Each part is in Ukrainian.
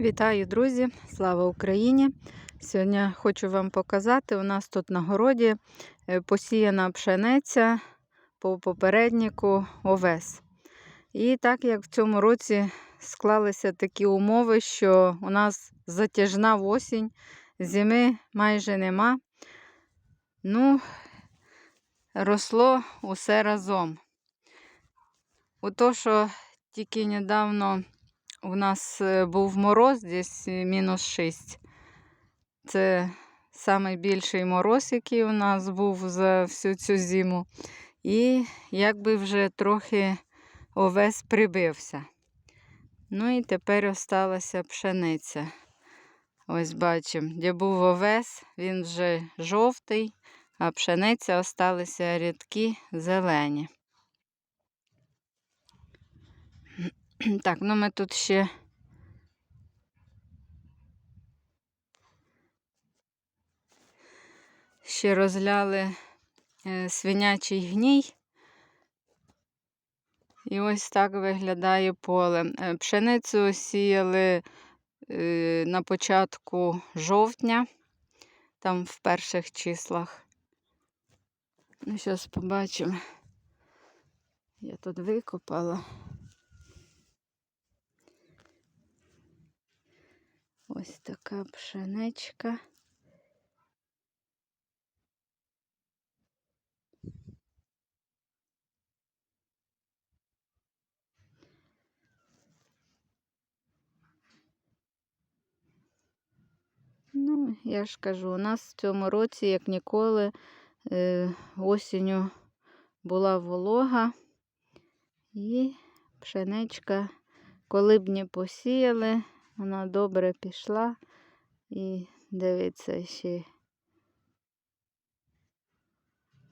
Вітаю, друзі! Слава Україні! Сьогодні хочу вам показати, у нас тут на городі е, посіяна пшениця по попереднику овес. І так як в цьому році склалися такі умови, що у нас затяжна осінь, зими майже нема. Ну, росло усе разом. У то, що тільки недавно у нас е, був мороз, десь е, мінус 6. Це найбільший мороз, який у нас був за всю цю зиму. І якби вже трохи овес прибився. Ну і тепер осталася пшениця. Ось бачимо, де був овес, він вже жовтий, а пшениця осталися рідкі зелені. Так, ну ми тут ще ще розляли е, свинячий гній. І ось так виглядає поле. Е, пшеницю сіяли е, на початку жовтня, там в перших числах. Ну, зараз побачимо. Я тут викопала. Ось така пшеничка. Ну, я ж кажу, у нас в цьому році, як ніколи, е, осінню була волога і пшеничка, коли б не посіяли, вона добре пішла і дивиться ще,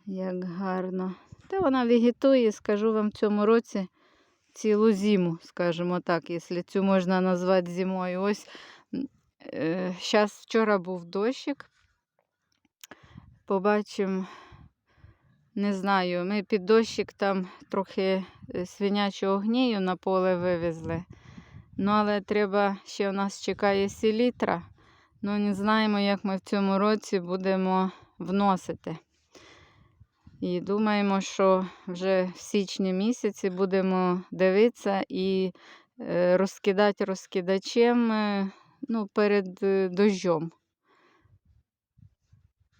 як гарно. Та вона вегетує, скажу вам, в цьому році цілу зиму, скажімо так, якщо цю можна назвати зимою. Ось зараз е, вчора був дощик. Побачимо, не знаю, ми під дощик там трохи е, свинячого гнію на поле вивезли. Ну, але треба, ще у нас чекає селітра. Ну, не знаємо, як ми в цьому році будемо вносити. І думаємо, що вже в січні місяці будемо дивитися і е, розкидати розкидачем е, ну, перед е, дощом.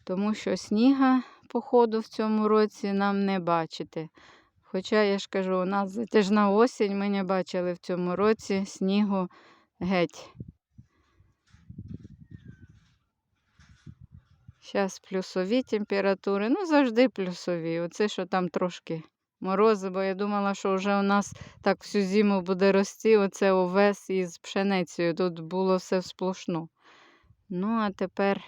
Тому що сніга, походу, в цьому році нам не бачити. Хоча, я ж кажу, у нас затяжна осінь, ми не бачили в цьому році снігу геть. Зараз плюсові температури, ну завжди плюсові. Оце що там трошки морози, бо я думала, що вже у нас так всю зиму буде рости оце овес із пшеницею. Тут було все сплошну. Ну, а тепер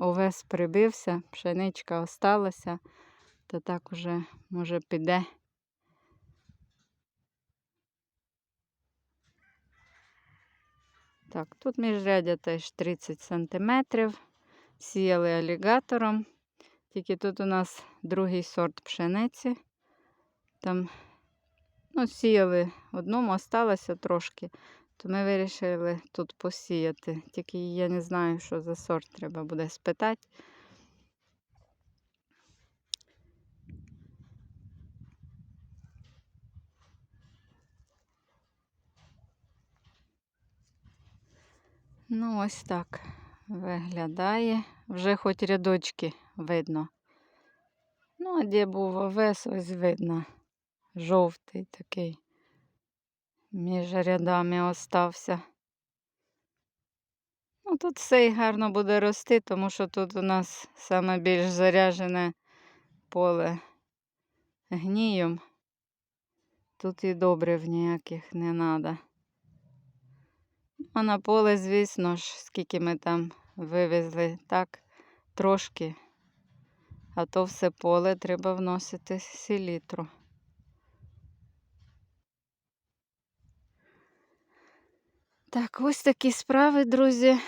овес прибився, пшеничка осталася то так уже, може, піде. Так, тут міжрядя теж 30 см. Сіяли алігатором. Тільки тут у нас другий сорт пшениці. Там, ну, сіяли одному, осталося трошки, то ми вирішили тут посіяти. Тільки я не знаю, що за сорт треба буде спитати. Ну, ось так виглядає. Вже хоч рядочки видно. Ну, а де був овес, ось видно. Жовтий такий. Між рядами остався. Ну, тут все і гарно буде рости, тому що тут у нас саме більш заряжене поле гнієм. Тут і добрив ніяких не треба. А на поле, звісно ж, скільки ми там вивезли, так, трошки. А то все поле треба вносити селітру. Так, ось такі справи, друзі.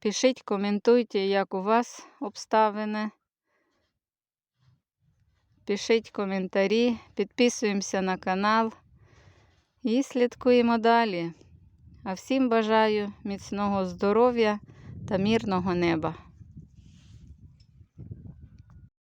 Пишіть, коментуйте, як у вас обставини. Пишіть коментарі, підписуємося на канал і слідкуємо далі. А всім бажаю міцного здоров'я та мирного неба.